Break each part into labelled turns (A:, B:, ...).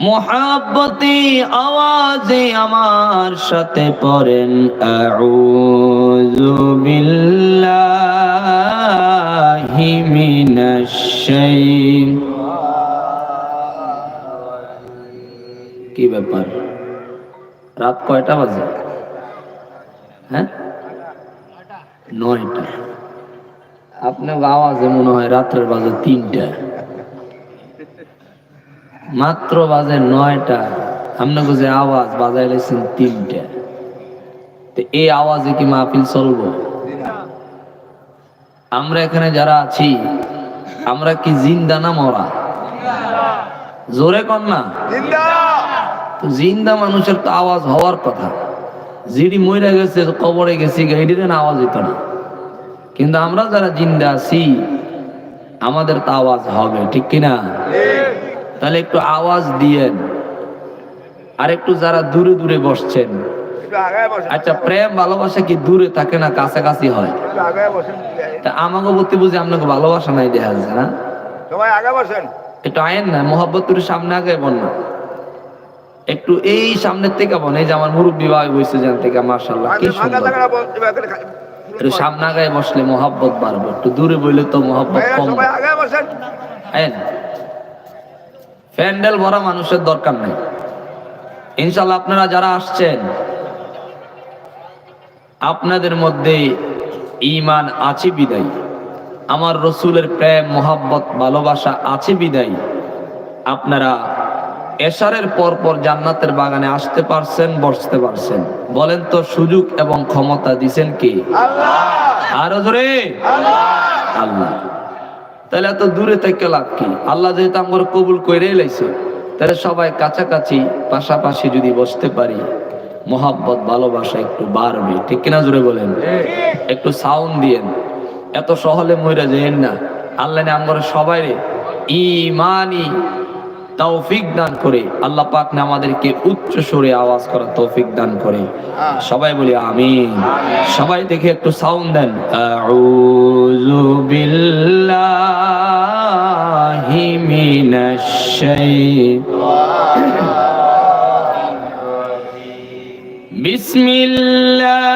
A: মোহাব্বতি আওয়াজে আমার সাথে পড়েন কি ব্যাপার? রাত কয়টা বাজে? হ্যাঁ? নয়টা। আপনার আওয়াজে মনে হয় রাত্রের বাজে তিনটা। মাত্র বাজে নয়টা। আপনাকে যে আওয়াজ বাজাই লেছেন তিনটা। তো এই আওয়াজে কি মাহফিল চলবো? আমরা এখানে যারা আছি আমরা কি জিন্দা না মরা? জোরে কর না? তো জিন্দা মানুষের তো আওয়াজ হওয়ার কথা। জিডি মইরা গেছে কবরে গেছি গাইডির না আওয়াজ হইতো না। কিন্তু আমরা যারা জিন্দা আছি আমাদের তো আওয়াজ হবে ঠিক কিনা? তাহলে একটু আওয়াজ দিয়েন। আর একটু যারা দূরে দূরে বসছেন। আচ্ছা প্রেম ভালোবাসা কি দূরে থাকে না কাছাকাছি হয়? তা আমাকে প্রতি বুঝি আপনাকে ভালোবাসা নাই দেখা যাচ্ছে না?
B: সবাই আগে বসেন।
A: একটু আয়েন না মোহাব্বতুর সামনে আগে বল না। একটু এই সামনের থেকে এই যে আমার মুরব্বী ভাই বসে যান থেকে মার্শাল্লাহ কি
B: বলতে
A: একটু সামনে আগায় বসলে মোহাব্বত বাড়বে একটু দূরে বইলে তো মোহাব্বত কম আয়েন। প্যান্ডেল ভরা মানুষের দরকার নেই। ইনশাল্লাহ আপনারা যারা আসছেন আপনাদের মধ্যে ইমান আছে বিদায়। আমার রসুলের প্রেম মোহাব্বত ভালোবাসা আছে বিদায়। আপনারা এশারের পর পর জান্নাতের বাগানে আসতে পারছেন বসতে পারছেন। বলেন তো সুযোগ এবং ক্ষমতা দিছেন কি? আরও জোরে? আল্লাহ। তাহলে এত দূরে থেকে লাভ কি? আল্লাহ যেহেতু আমার কবুল করে লাইছে, তাহলে সবাই কাছাকাছি, পাশাপাশি যদি বসতে পারি, মোহাব্বত, ভালোবাসা একটু বাড়বে। ঠিক কিনা জোরে বলেন? একটু সাউন্ড দিয়েন। এত সহলে মহিলা যেন না, আল্লাহ আমরা সবাই ইমানি তৌফিক দান করে আল্লাহ পাক না আমাদেরকে উচ্চ সুরে আওয়াজ করার তৌফিক দান করে। সবাই বলি আমিন। সবাই দেখে একটু সাউন্ড দেন। আউযু বিল্লাহি মিনাশ বিসমিল্লাহির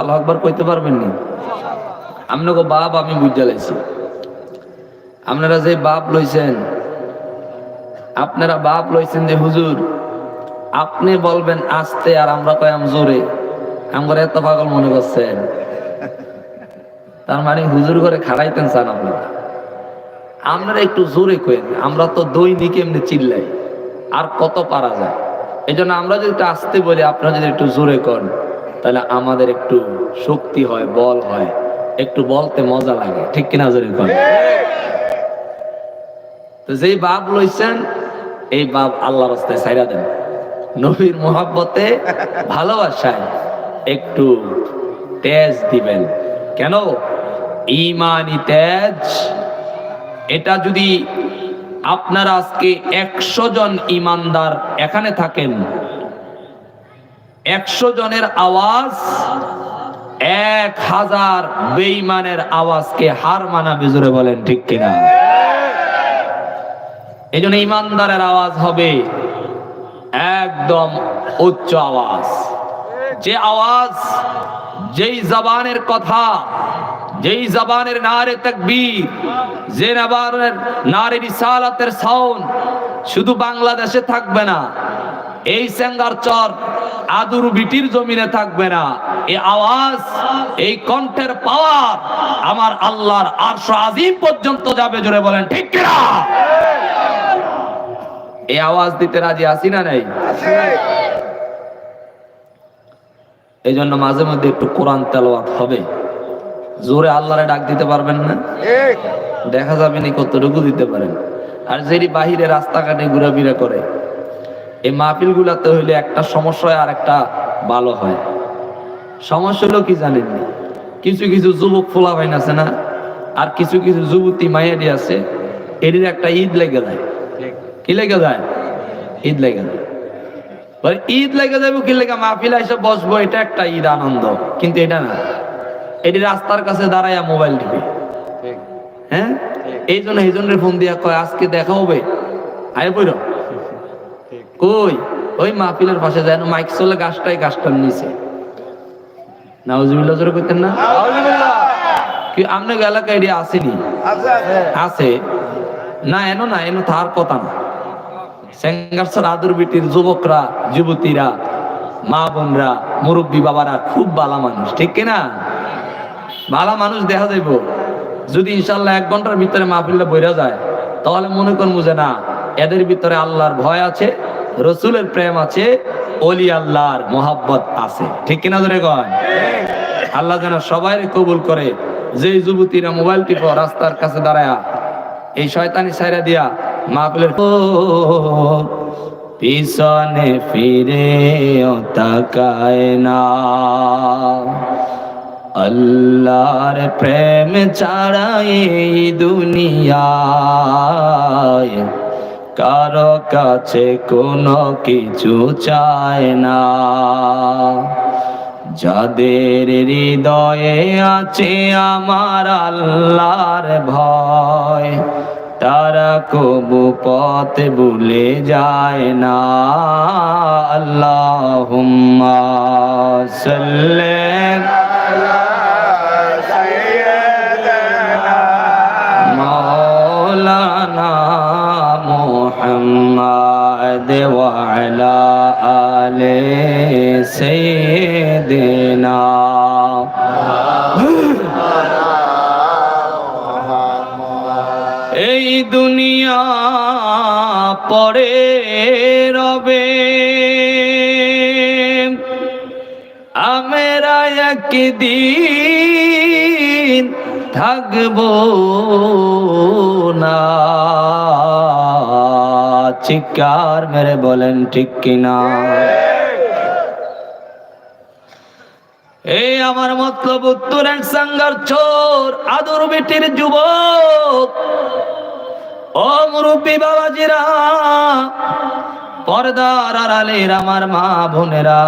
A: আল্লাহ আকবার কইতে পারবেন না? আপনাকে বাপ আমি বুঝতে লাইছি। আপনারা যে বাপ লইছেন, আপনারা বাপ লইছেন যে হুজুর, আপনি বলবেন আস্তে আর আমরা কয়াম জোরে। আমরা এত পাগল মনে করছেন। তার মানে হুজুর করে খাড়াইতেন চান আপনারা আপনারা একটু জোরে কয়েন আমরা তো দৈনিক এমনি চিল্লাই, আর কত পারা যায়। এই আমরা যদি একটু আসতে বলি, আপনারা যদি একটু জোরে করেন তাহলে আমাদের একটু শক্তি হয়, বল হয়। একটু বলতে মজা লাগে, ঠিক কিনা জোরে করেন তো যেই বাপ লইছেন, এই বাপ আল্লাহ রাস্তায় সাইরা দেন। নবীর মোহাব্বতে ভালোবাসায় একটু তেজ দিবেন। কেন? ইমানি তেজ। এটা যদি আপনারা আজকে একশো জন ইমানদার এখানে থাকেন একশো জনের আওয়াজ, এক হাজার বেইমানের আওয়াজকে হার মানাবে জোরে বলেন ঠিক কিনা? এই জন্য ইমানদারের আওয়াজ হবে একদম উচ্চ আওয়াজ। যে আওয়াজ, যেই জবানের কথা যেই জবানের নারে তাকবীর যে নবানের নারে রিসালাতের সাউন্ড শুধু বাংলাদেশে থাকবে না এই সেঙ্গার চর আদুর বিটির জমিনে থাকবে না। এই আওয়াজ এই কণ্ঠের পাওয়ার আমার আল্লাহর আরশ আজিম পর্যন্ত যাবে জোরে বলেন ঠিক কিনা? এই আওয়াজ দিতে রাজি আছি না নাই? এই জন্য মাঝে মধ্যে একটু কোরআন তেলাওয়াত হবে। জোরে আল্লাহরে ডাক দিতে পারবেন না? দেখা যাবে নি কতটুকু দিতে পারেন। আর যেটি বাহিরে রাস্তাঘাটে ঘোরাফেরা করে এই মাহফিল গুলাতে হইলে একটা সমস্যা আর একটা ভালো হয়। সমস্যা হলো কি জানেননি কিছু কিছু যুবক ফোলা ভাইন আছে না আর কিছু কিছু যুবতী মাইয়ারি আছে এটির একটা ঈদ লেগে যায়। কি লেগে যায়? ঈদ লেগে যায়। ঈদ লেগে যাবে কি লেগে? মাহফিল এসে বসবো এটা একটা ঈদ আনন্দ। কিন্তু এটা না। এটি রাস্তার কাছে দাঁড়াইয়া মোবাইল টিপে। হ্যাঁ? এই জন্য এই জন্য ফোন দিয়া কয় আজকে দেখা হবে? আয় বইর। কই? ওই মাহফিলের পাশে যায় মাইক চলে গাছটাই গাছটার নিচে। নাউজুবিল্লাহ জোরে করতেন না? কি আপনার এলাকায় এটি আসেনি? আছে না এনো না এনো তার কথা না। সেঙ্গারসর আদুর বিটির যুবকরা যুবতীরা মা বোনরা মুরব্বী বাবারা খুব ভালো মানুষ ঠিক কিনা? ভালো মানুষ দেখা যাইব। যদি ইনশাল্লাহ এক ঘণ্টার ভিতরে মাহফিলটা বইরা যায়, তাহলে মনে করব যে না, এদের ভিতরে আল্লাহর ভয় আছে, রসুলের প্রেম আছে অলি আল্লাহর মোহাব্বত আছে। ঠিক কিনা ধরে কয়? আল্লাহ যেন সবাই কবুল করে যে যুবতীরা মোবাইল টিপ রাস্তার কাছে দাঁড়ায়া, এই শয়তানি সাইরা দিয়া মাহফিলের পিছনে ফিরে তাকায় না। আল্লাহর প্রেম ছাড়াই দুনিয়া কারও কাছে কোনো কিছু চায় না। যাদের হৃদয়ে আছে আমার আল্লাহর ভয়, তারা কবু পথ ভুলে যায় না। আল্লাহ সাল্লাল্লাহু محمد وعلى آل سيدنا এই দুনিয়া পরে রবে একদিন থাকব না। চিকার মেরে বলেন, ঠিক কিনা? এই আমার মতলব উত্তরের সাঙ্গার চোর, আদর বেটির যুবক। ও মুরব্বী বাবাজিরা, পর্দার আড়ালের আমার মা বোনেরা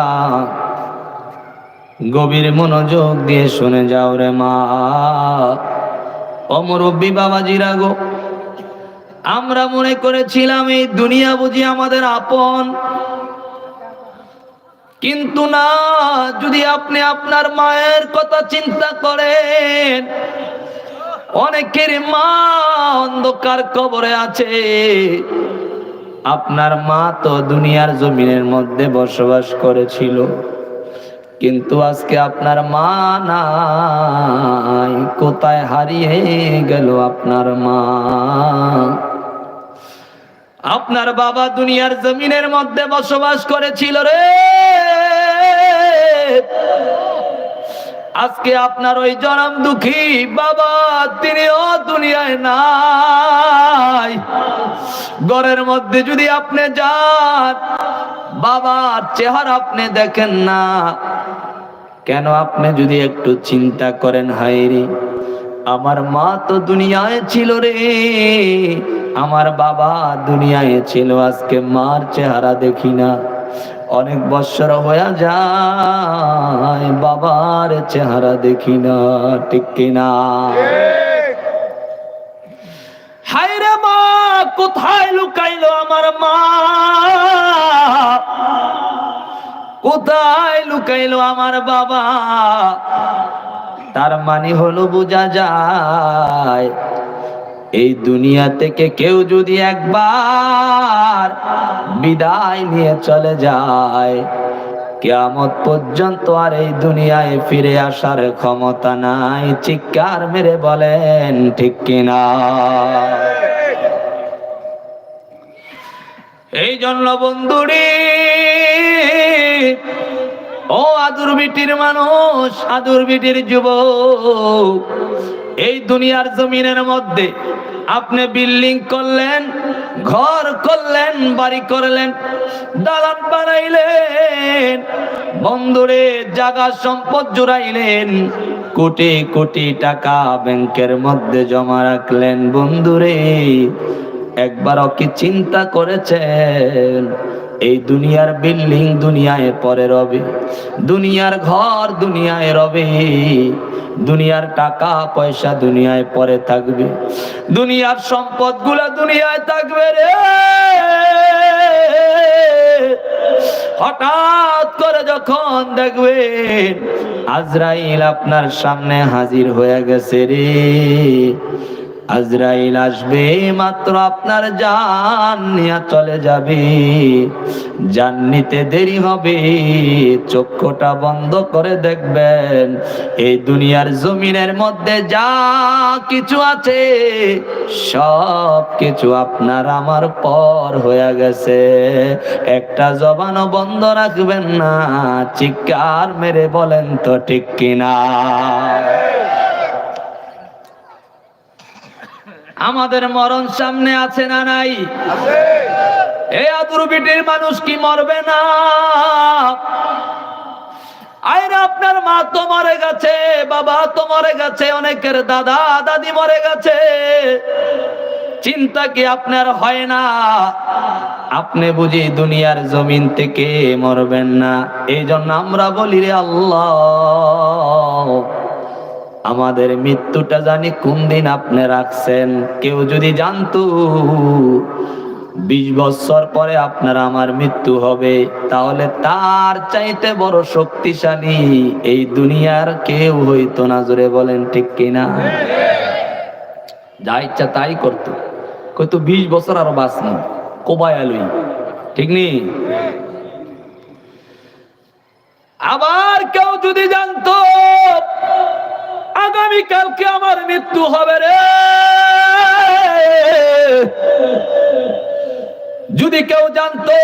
A: গভীর মনোযোগ দিয়ে শুনে যাও রে মা। ও মুরব্বী বাবাজিরা গো, আমরা মনে করেছিলাম এই দুনিয়া বুঝি আমাদের আপন। কিন্তু না, যদি আপনি আপনার মায়ের কথা চিন্তা করেন, অনেকের মা অন্ধকার কবরে আছে। আপনার মা তো দুনিয়ার জমিনের মধ্যে বসবাস করেছিল। কিন্তু আজকে আপনার মা নাই। কোথায় হারিয়ে গেল আপনার মা? আপনার বাবা দুনিয়ার জমিনের মধ্যে বসবাস করেছিল রে। আজকে আপনার ওই জনম দুঃখী বাবা তিনিও দুনিয়ায় নাই। ঘরের মধ্যে যদি আপনি যান, বাবার চেহারা আপনি দেখেন না। কেন আপনি যদি একটু চিন্তা করেন হাইরে আমার মা তো দুনিয়ায় ছিল রে, আমার বাবা দুনিয়ায় ছিল, আজকে মার চেহারা দেখি না। অনেক বৎসর হয়ে যায়, বাবার চেহারা দেখি না, ঠিক কিনা? হায়রে মা, কোথায় লুকাইলো আমার মা? কোথায় লুকাইলো আমার বাবা? তার মানে হলো বোঝা যায় এই দুনিয়া থেকে কেউ যদি একবার বিদায় নিয়ে চলে যায়, কেয়ামত পর্যন্ত আর এই দুনিয়ায় ফিরে আসার ক্ষমতা নাই। চিৎকার মেরে বলেন, ঠিক কিনা? এই জন্য বন্ধুরে, ও আদুর বিটির মানুষ, আদুর বিটির যুবক এই দুনিয়ার জমিনের মধ্যে আপনি বিল্ডিং করলেন, ঘর করলেন, বাড়ি করলেন, দালান বানাইলেন বন্ধুরে জাগা সম্পদ জুড়াইলেন, কোটি কোটি টাকা ব্যাংকের মধ্যে জমা রাখলেন। বন্ধুরে, একবারও কি চিন্তা করেছেন? এই দুনিয়ার বিল্ডিং দুনিয়ায় পরে রবে, দুনিয়ার ঘর দুনিয়ায় রবে, দুনিয়ার টাকা পয়সা দুনিয়ায় পরে থাকবে, দুনিয়ার সম্পদগুলা দুনিয়ায় থাকবে রে। হঠাৎ করে যখন দেখবেন আজরাইল আপনার সামনে হাজির হয়ে গেছে রে। আজরাইল আসবে, মাত্র আপনার জান নিয়ে চলে যাবে। জান নিতে দেরি হবে, চক্ষুটা বন্ধ করে দেখবেন। এই দুনিয়ার জমিনের মধ্যে যা কিছু আছে, সব কিছু আপনার আমার পর হয়ে গেছে। একটা জবানও বন্ধ রাখবেন না, চিৎকার মেরে বলেন তো ঠিক কিনা? আমাদের মরণ সামনে আছে না নাই? এই আদুর বিটির মানুষ কি মরবে না? আইরা আপনার মা তো মরে গেছে বাবা তো মরে গেছে অনেকের দাদা দাদি মরে গেছে। চিন্তা কি আপনার হয় না? আপনি বুঝি দুনিয়ার জমিন থেকে মরবেন না। এই জন্য আমরা বলি রে আল্লাহ আমাদের মৃত্যুটা জানি কোন দিন আপনি রাখছেন? কেউ যদি জানতো, বিশ বছর পরে আপনার আমার মৃত্যু হবে, তাহলে তার চাইতে বড় শক্তিশালী এই দুনিয়ার কেউ হইতো না, জোরে বলেন ঠিক কিনা? যা ইচ্ছা তাই করতো। কইতো বিশ বছর আরও বাঁচনি কোবায় আলুই। ঠিক নেই আবার কেউ যদি জানতো আগামী কালকে আমার মৃত্যু হবে রে। যদি কেউ জানতো,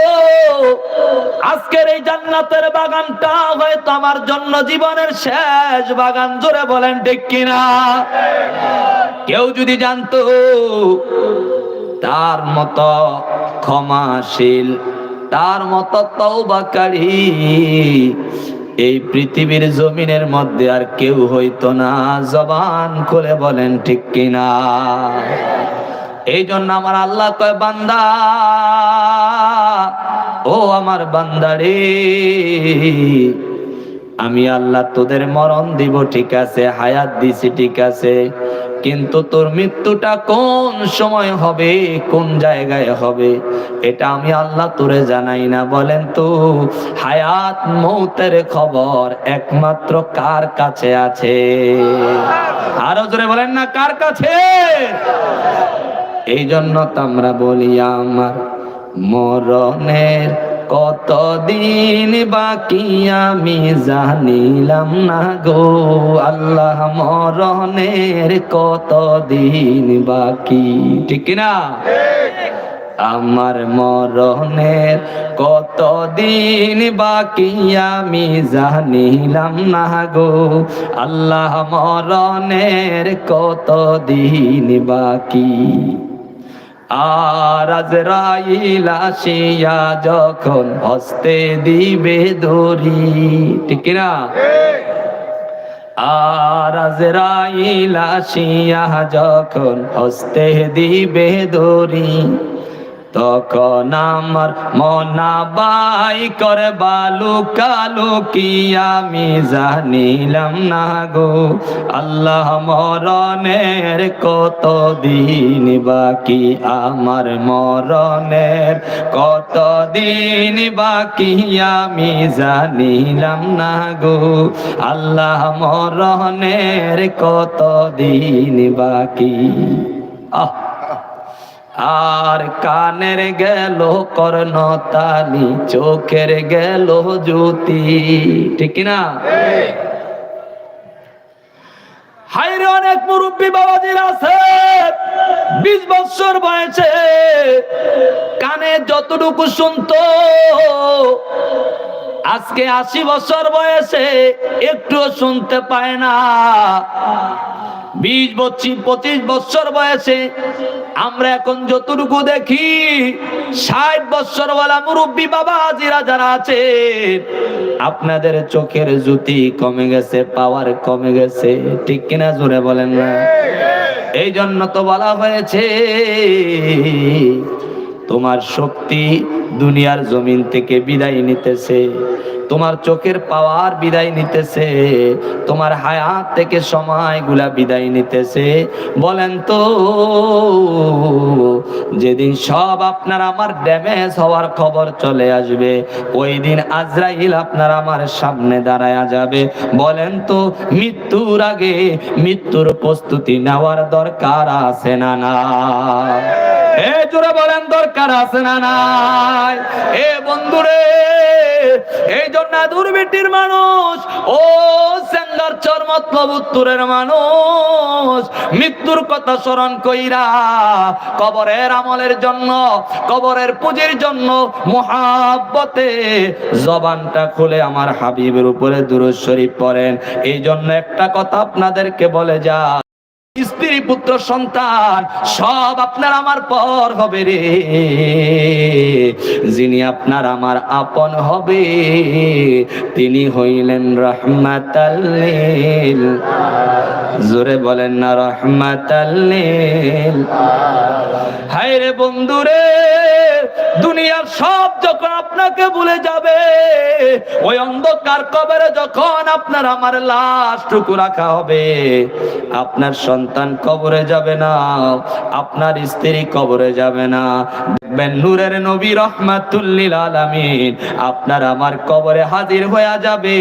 A: আজকের এই জান্নাতের বাগানটা হয়তো আমার জন্য জীবনের শেষ বাগান, জোরে বলেন ঠিক কিনা? কেউ যদি জানতো, তার মতো ক্ষমাশীল, তার মতো তৌবাকারী এই পৃথিবীর জমিনের মধ্যে আর কেউ হইতো না। জবান খুলে বলেন, ঠিক কিনা? এই জন্য আমার আল্লাহ কয়, বান্দা, ও আমার বান্দারে আমি আল্লাহ তোদের মরণ দিব, ঠিক আছে, হায়াত দিছি, ঠিক আছে। কিন্তু তোর মৃত্যুটা কোন সময় হবে, কোন জায়গায় হবে, এটা আমি আল্লাহ তোরে জানাই না। বলেন তো, হায়াত মৌতের খবর একমাত্র কার কাছে আছে? আরও জোরে বলেন না, কার কাছে? এই জন্য তো আমরা বলি, আমার মরণের কতদিন বাকি আমি জানিলাম না গো। আল্লাহ মরণের কতদিন বাকি? ঠিক না আমার মরণের কতদিন বাকি আমি জানিলাম না গো। আল্লাহ মরণের কতদিন বাকি? আর আজরাইল আসিয়া যখন হস্তে দিবে দড়ি, ঠিক না আর আজরাইল আসিয়া যখন হস্তে দিবে দড়ি তখন আমার মনা বাই করে বালু কালু কি আমি জানিলাম না গো। আল্লাহ মরণের কত দিন বাকি, আমার মরণের কত দিন বাকি আমি জানিলাম না গো। আল্লাহ মরণের কত দিন বাকি। আহ! আর কানের গেল কর্ণতালি, চোখের গেল জ্যোতি। ঠিক না হাইরে অনেক মুরব্বী বাবাজির আছে। বিশ বছর বয়সে কানে যতটুকু শুনতো আজকে আশি বছর বয়সে একটুও শুনতে পায় না। বিশ বছর, পঁচিশ বছর বয়সে আমরা এখন যতটুকু দেখি, ষাট বছর বৎসরওয়ালা মুরব্বী বাবা হাজিরা যারা আছে, আপনাদের চোখের জুতি কমে গেছে, পাওয়ার কমে গেছে। ঠিক কিনা জোরে বলেন না? এই জন্য তো বলা হয়েছে, তোমার শক্তি দুনিয়ার জমিন থেকে বিদায় নিতেছে। তোমার চোখের পাওয়ার বিদায় নিতেছে। তোমার হায়াত থেকে সময়গুলা বিদায় নিতেছে। বলেন তো, যেদিন সব আপনার আমার ড্যামেজ হওয়ার খবর চলে আসবে ওই দিন আজরাইল আপনার আমার সামনে দাঁড়ায়া যাবে। বলেন তো, মৃত্যুর আগে মৃত্যুর প্রস্তুতি নেওয়ার দরকার আছে না না এ জোরে বলেন, দরকার আছে না নাই? এ বন্ধুরে, এই জন্য দুর্বৃত্তির মানুষ, ও সেঙ্গার চরমত উত্তরের মানুষ, মৃত্যুর কথা স্মরণ কইরা কবরের আমলের জন্য, কবরের পুঁজির জন্য মহাব্বতে জবানটা খুলে আমার হাবিবের উপরে দুরুদ শরীফ পড়েন। এই জন্য একটা কথা আপনাদেরকে বলে যা স্ত্রী, পুত্র, সন্তান, সব আপনার আমার পর হবে রে। যিনি আপনার আমার আপন হবে, তিনি হইলেন রহমাতাল্লিল জোরে বলেন না রহমাতাল্লিল হায় রে বন্ধুরে দুনিয়ার সব যখন আপনাকে ভুলে যাবে, ওই অন্ধকার কবরে যখন আপনার আমার লাশ টুকু রাখা হবে, আপনার সন্তান কবরে যাবে না, আপনার স্ত্রী কবরে যাবে না। দেখবেন নূরের নবী রহমাতুল্লিল আলামিন আপনার আমার কবরে হাজির হয়ে যাবে।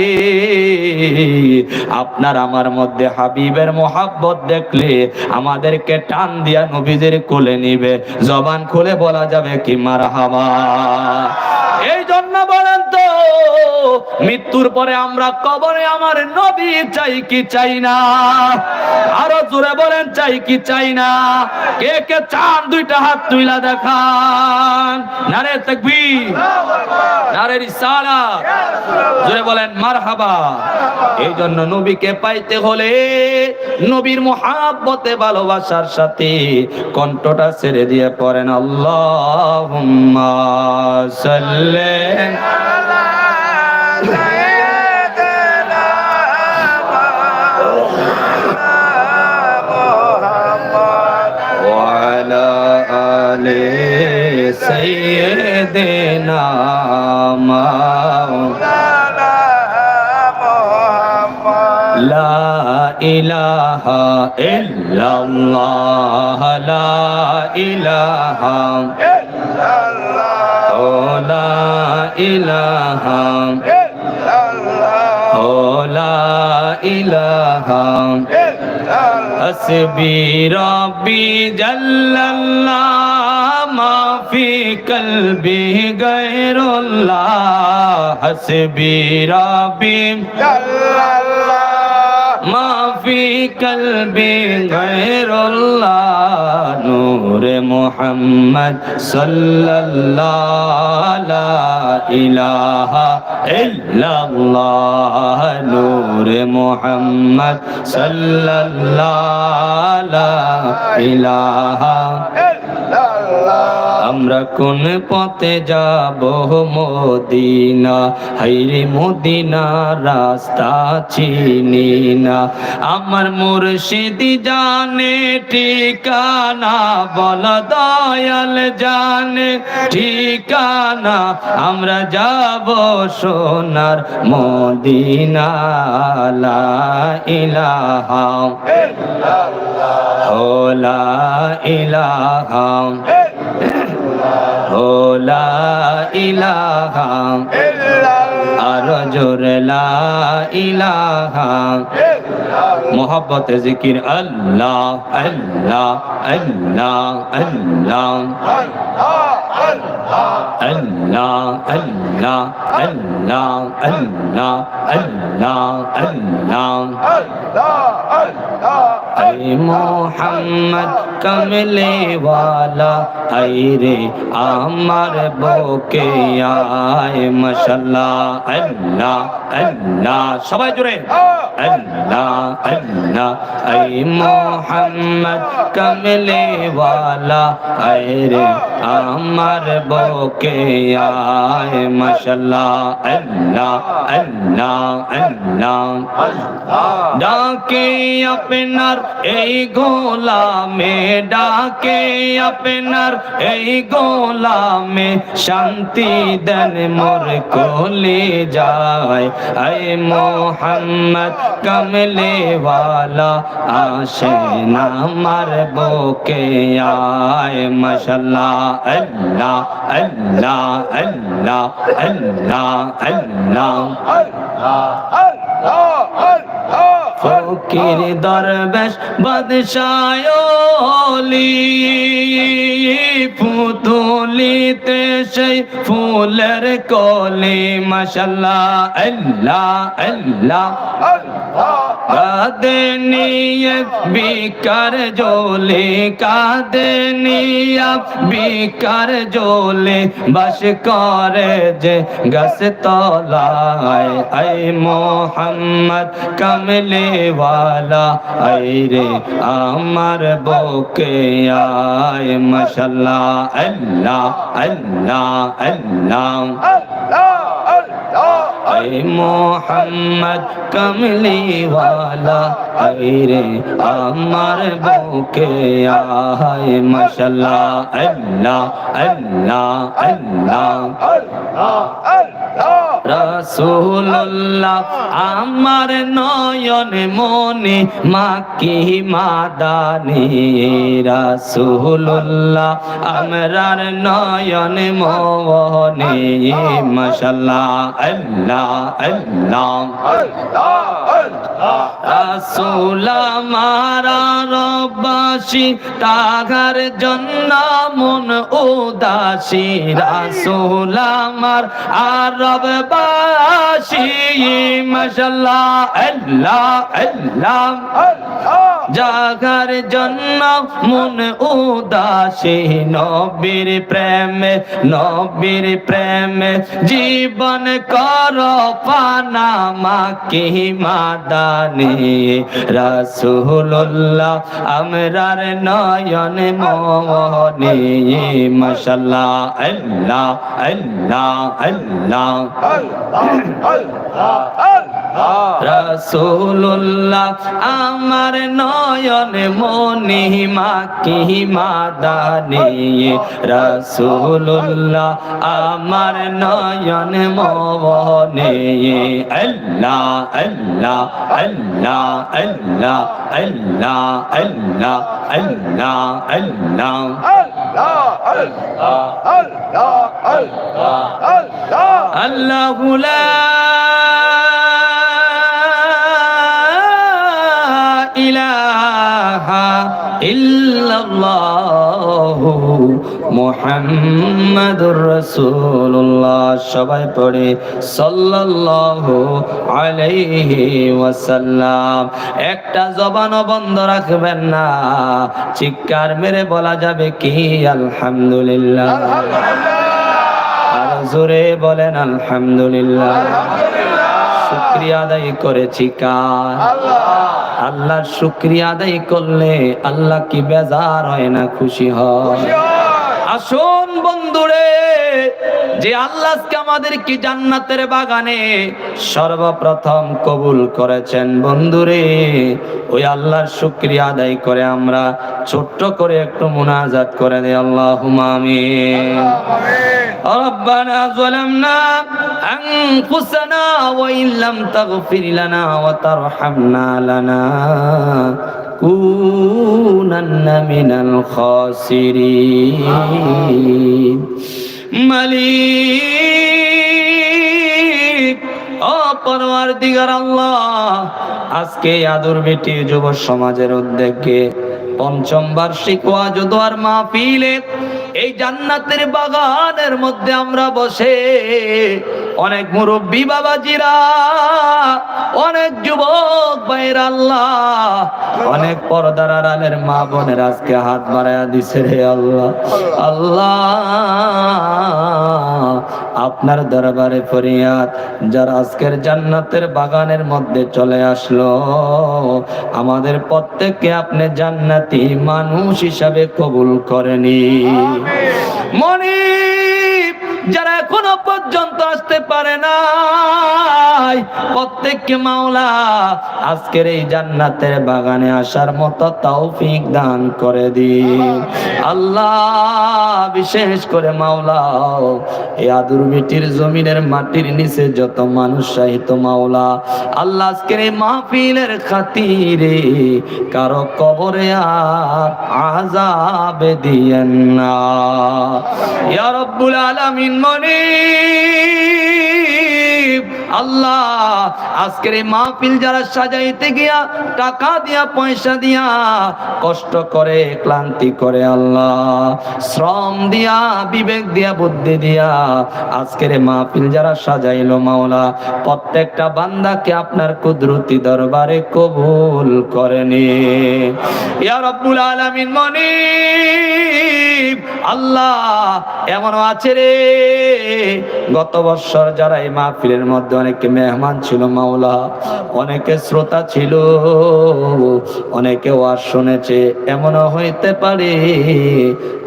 A: আপনার আমার মধ্যে হাবিবের মোহাব্বত দেখলে আমাদেরকে টান দিয়া নবীদের কোলে নিবে। জবান খুলে বলা যাবে কি মার হাবা এই জন্য বলেন তো, মৃত্যুর পরে আমরা কবরে আমার নবী চাই কি চাই না? আরও জোরে বলেন, চাই কি চাই না? কে কে চান? দুইটা হাত তুইলা দেখান। নারে তাকবীর। নারে রিসালা। জোরে বলেন, মারহাবা। এই জন্য নবীকে পাইতে হলে নবীর মোহাব্বতে, ভালোবাসার সাথে কণ্ঠটা ছেড়ে দিয়ে পড়েন। আল্লাহুম্মা সাল্লি বললেন সৈয়দেনা মাওলানা মুহাম্মদ লা ইলাহা ইল্লাল্লাহ লা ইলাহা লা ইলাহা ইল্লাল্লাহ লা ইলাহা হসবি রব্বি জাল্লাল্লাহ মা ফি কলবি গায়রুল্লাহ হসবি রব্বি জাল্লাল্লাহ মা في قلبي غير الله نور محمد صلى الله لا إله إلا الله نور محمد صلى الله لا إله আমরা কোন পথে যাব মদিনা? হাইরে মদিনা, রাস্তা চিনি না। আমার মুর্শিদি জানে, ঠিকানা বল, দয়াল জানে, ঠিকানা। আমরা যাব সোনার মদিনা, লা ইলাহা ও লা ইলাহা লা ইলাহা আর জোর লা ইলাহা। মোহব্বত জিকির আল্লাহ আল্লাহ আল্লাহ। আল্লাহ আল্লাহ আল্লাহ আল্লাহ আল্লাহ আল্লাহ। আল্লাহ। اے محمد کملے والا اے رے امر بو کے آئے ماشاءاللہ اللہ اللہ سبحان جڑے اللہ اللہ اے محمد کملے والا اے رے امر بو کے آئے ماشاءاللہ اللہ اللہ اللہ ڈاکے আপনার এই গোলামে ডাকে আপনার এই গোলামে শান্তি দেন মোর কোলে যায় আই মোহাম্মদ কমলে वाला आशेन मर बोके आए मशाला अल्लाह अल्लाह अल्लाह अल्लाह अल्लाह अल्लाह अल्लाह ফকির দরবেশ বাদশায়লি পুতুলিতে সেই ফুলের কলি মাশাল্লাহ আল্লাহ আল্লাহ। কাঁদে নিয়ে বিকার জোলে কাঁদে নিয়ে বিকার জোলে, বাস করে যে গাছ তলায়। আই মোহাম্মদ কমলে ওয়ালা আই রে আমার বুকে আয় মাশাল্লাহ আল্লাহ। আল্লাহ আল্লাহ। اے محمد کملی والا اے رے امر بوکے آئے مشلا اللہ اللہ اللہ اللہ اللہ রাসূলুল্লাহ, আমার নয়ন মনে, মাকি মাদানি। রাসূলুল্লাহ, আমরার নয়ন মনে মাশাল্লাহ আল্লাহ আল্লাহ। রাসূল মারা রব্বাসী, তাহার জন্য মন উদাসী। রাসূল আমার আরব বাসী মাশাল্লাহ আল্লাহ আল্লাহ জাগার জন্য মন উদাসী, নবীর প্রেমে নবীর প্রেমে। জীবন কর পানা মাকে মাদানি। রাসূলুল্লাহ, আমরার নয়ন মোহনে মাশাল্লাহ আল্লাহ আল্লাহ আল্লাহ। রাসূলুল্লাহ আমার নয়ন মনে মাকি মাদানি। রাসূলুল্লাহ আমার নয়ন মোহনে আল্লাহ আল্লাহ আল্লাহ আল্লাহ। আল্লাহ আল্লাহ আল্লাহ আল্লাহ। আল্লাহ লা সবাই পড়ে সাল্লাল্লাহু আলাইহি ওয়াসাল্লাম। একটা জবানও বন্ধ রাখবেন না। চিৎকার মেরে বলা যাবে কি? আলহামদুলিল্লাহ। আর জোরে বলেন আলহামদুলিল্লাহ। শুক্রিয়া আদায় করেছি কার? আল্লাহর শুক্রিয়া আদায় করলে আল্লাহ কি বেজার হয় না খুশি হয়। আসুন বন্ধুরে যে আল্লাহ আজকে আমাদেরকে জান্নাতের বাগানে সর্বপ্রথম কবুল করেছেন বন্ধুরে ওই আল্লাহর শুক্রিয়া আদায় করে আমরা ছোট্ট করে একটু মুনাজাত করে দেয় আল্লাহ আমিন ربنا ظلمنا أنفسنا وإن لم تغفر لنا وترحمنا لنا كونن من الخاسرين মালিক অপরওয়ার দিগার আল্লাহ আজকে আদর বেটি যুব সমাজের উদ্যোগে পঞ্চম বার্ষিক ওয়াজ দোয়ার মাহফিলে এই জান্নাতের বাগানের মধ্যে আমরা বসে অনেক মুরব্বী বাবাজিরা, অনেক যুবক ভাইয়ের আল্লাহ, অনেক পর্দার আড়ালের মা বোনের আজকে হাত বাড়ায়া দিছে রে আল্লাহ। আল্লাহ, আপনার দরবারে ফরিয়াদ, যারা আজকের জান্নাতের বাগানের মধ্যে চলে আসলো, আমাদের প্রত্যেককে আপনি জান্নাতি মানুষ হিসাবে কবুল করেনি। মনি যারা এখনও পর্যন্ত আসতে পারে নাই, প্রত্যেককে মাওলা আজকের এই জান্নাতের বাগানে আসার মতো তৌফিক দান করে দিন। আল্লাহ বিশেষ করে মাওলা, এই আদুর মিটির জমিনের মাটির নিচে যত মানুষ সাহিত্য মাওলা, আল্লাহ আজকের এই মাহফিলের খাতিরে কারও কবরে আর আজাবে দিয়েন না। ইয়া রব্বুল আলামিন মনি আল্লাহ, আজকের এই মাহফিল যারা সাজাইতে গিয়া টাকা দিয়া, পয়সা দিয়া কষ্ট করে, ক্লান্তি করে আল্লাহ, শ্রম দিয়া, বিবেক দিয়া, বুদ্ধি দিয়া আজকের মাহফিল যারা সাজাইলো মাওলা, প্রত্যেকটা বান্দাকে আপনার কুদরতি দরবারে কবুল করেনি ইয়া রব্বুল আলামিন মনি আল্লাহ এমন আছে রে, গত বছর যারা এই মাহফিলের মধ্যে অনেকে মেহমান ছিল মাওলা, অনেকে শ্রোতা ছিল, অনেকে ওয়াজ শুনেছে, এমনও হইতে পারে।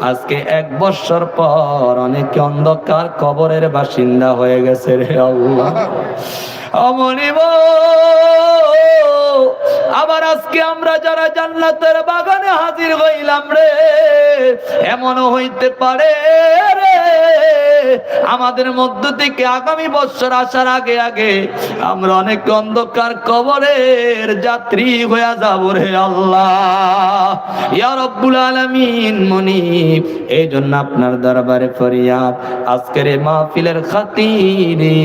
A: আজকে এক বছর পর অনেকে অন্ধকার কবরের বাসিন্দা হয়ে গেছে রে আল্লাহ। অমনিব আবার আজকে আমরা যারা জান্নাতের বাগানে হাজির হইলাম রে, এমনও হইতে পারে রে। আমাদের মধ্য থেকে আগামী বছর আসার আগে আগে আমরা অনেক অন্ধকার কবরের যাত্রী হয়ে যাব রে আল্লাহ। ইয়া রব্বুল আলামিন মনিব এই জন্য আপনার দরবারে ফরিয়াদ। আজকের এই মাহফিলের খাতিরে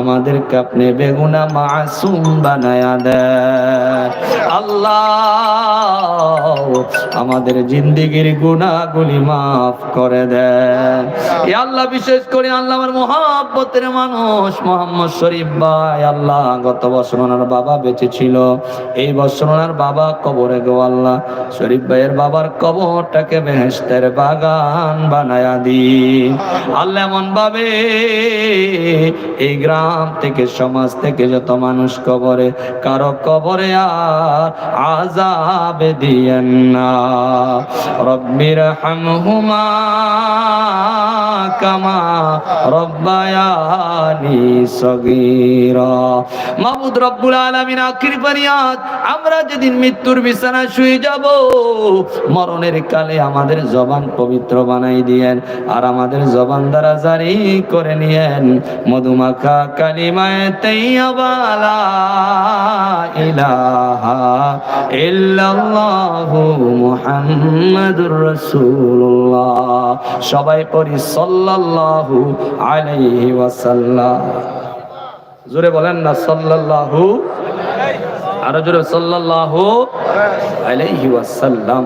A: আমাদেরকে আপনি বেগুনা মাসুম বানায়া দেন। আল্লাহ আমাদের জিন্দিগির গুনাহগুলি মাফ করে দেন। আল্লাহ, বিশেষ করে আল্লাহ আমার মহাব্বতের মানুষ, মোহাম্মদ শরীফ ভাই। আল্লাহ, গত বছর ওনার বাবা বেঁচে ছিল। এই বছর ওনার বাবা কবরে গো আল্লাহ। শরীফ ভাইয়ের বাবার কবরটাকে বেহেস্তের বাগান বানায়া দিন। আল্লাহ এমন ভাবে এই গ্রাম থেকে, সমাজ থেকে যত মানুষ কবরে, কারও কবরে আর আজাবে দিয়েন না। রব্বির হামহুমা কামা আমরা যেদিন মৃত্যুর শুয়ে যাব, মরণের কালে আমাদের জবান পবিত্র বানাই দিয়েন, আর আমাদের জবান দ্বারা জারি করে নিয়েন, মধুমাখা সবাই পড়ি সাল্লাল্লাহু আলাইহি ওয়াসাল্লাম। জোরে বলেন না সাল্লাল্লাহু আরও জোরে সাল্লাল্লাহু আলাইহি ওয়াসাল্লাম।